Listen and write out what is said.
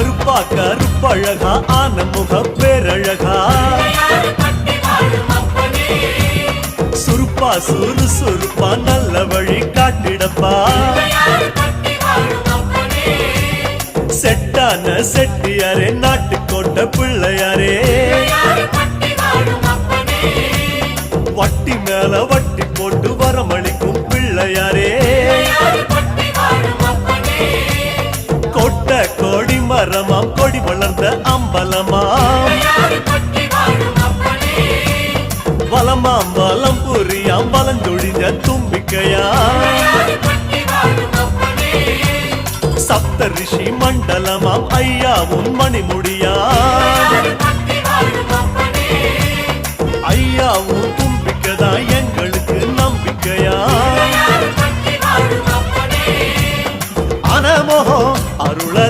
கருப்பா கருப்பழகா ஆன முக பேரழகா. சுருப்பா சுறு சுருப்பா நல்ல வழி காட்டிடப்பா. செட்டான செட்டியாரே நாட்டுக்கோட்ட பிள்ளையாரே. வட்டி மேல வட்டி போட்டு வலமாம் பலமாம் வலமாம் வலம் புரியாம் வலஞ்சொழிஞ்ச தும்பிக்கையா? சப்த ரிஷி மண்டலமாம் ஐயாவும் மணிமுடியா? ஐயாவும் தும்பிக்கதா எங்களுக்கு நம்பிக்கையா? அனமோகம் அருள